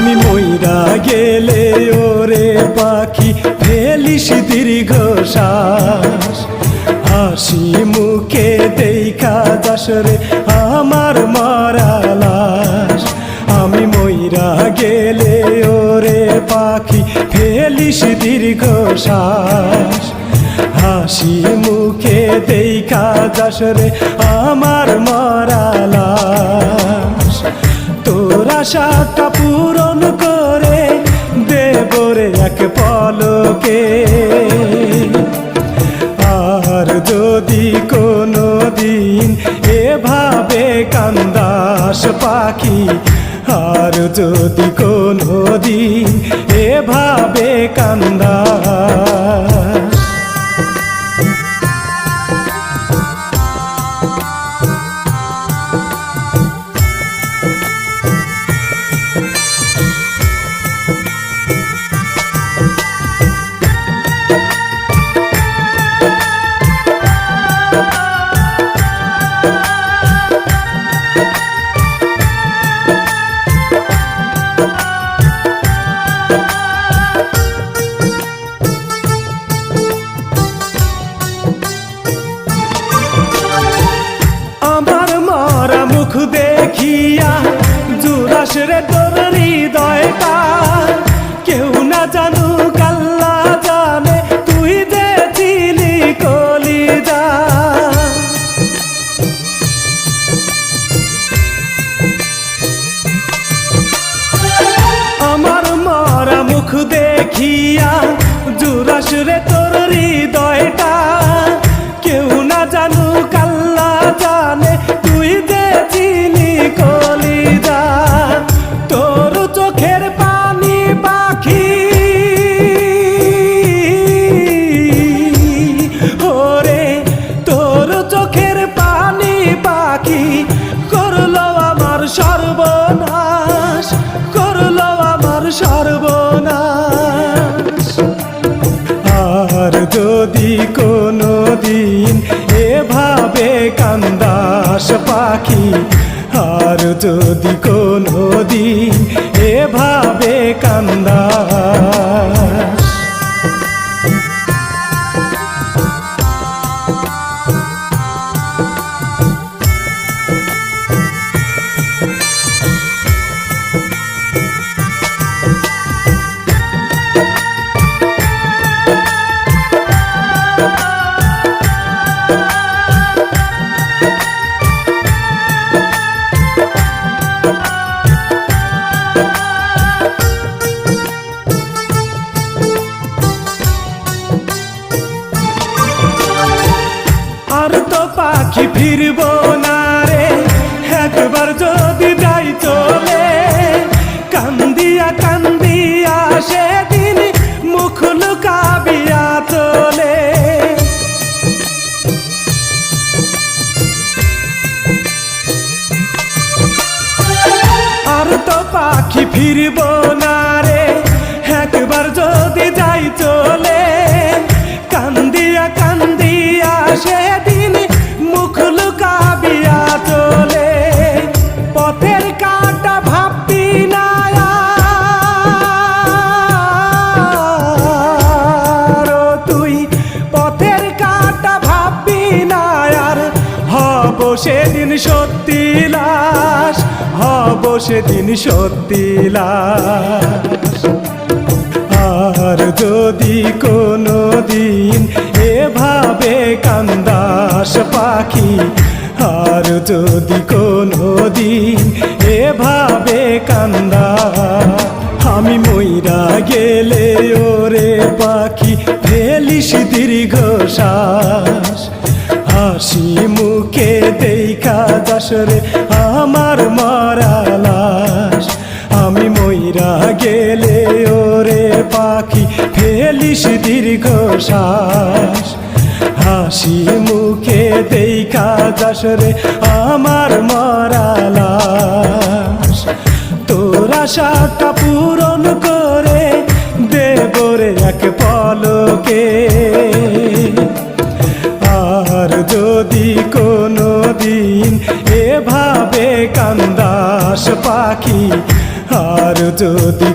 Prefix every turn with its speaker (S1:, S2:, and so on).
S1: মইরা গেলে ওরে পাখি ফেলিস দীর্ঘ শ্বাস হাসি মুখে দেখা দাসরে আমার মারা লাশ। আমি মইরা গেলে ওরে পাখি ফেলিস দীর্ঘ শ্বাস হাসি মুখে দেখা দাসরে আমার মারা আশাটা পূরণ করে দেবরে এক পলকে। আর যদি কোনো দিন এভাবে কান্দাস পাখি, আর যদি কোনো দিন এভাবে কান্দাস রে তোর হৃদয়টা কেউ না জানু কাল্লা জানে, তুই যে ছিলি কলিজা। আমার মরা মুখ দেখিয়া জুরাস রে তোর হৃদয়টা সর্বনাশ। আর যদি কোনো দিন এভাবে কান্দাস পাখি আর যদি কোনো দিন এভাবে কান্দাস পাখি ফিরব না রে। একবার যদি যাই চলে, কান্দিয়া কান্দিয়া সেদিন মুখ লুকাবিয়া চলে। আর তো পাখি ফিরব না রে। একবার যদি যাই চলে সেদিন সত্যি লাশ, হব সেদিন সত্যি লাশ। আর যদি কোনো দিন এভাবে কান্দাস পাখি, আর যদি কোনো দিন এভাবে কান্দা আমি মইরা গেলে ওরে পাখি, ফেলিস দীর্ঘ শ্বাস হাসি মুখে দাসরে আমার মারা লাশ আমি মইরা গেলে ওরে পাখি ফেলিস দীর্ঘ শ্বাস হাসি মুখে দেখা দাসরে আমার মারা লাশ তোর আশাটা পূরণ করে দেবরে এক পলকে। এভাবে কান্দাস পাখি আর যদি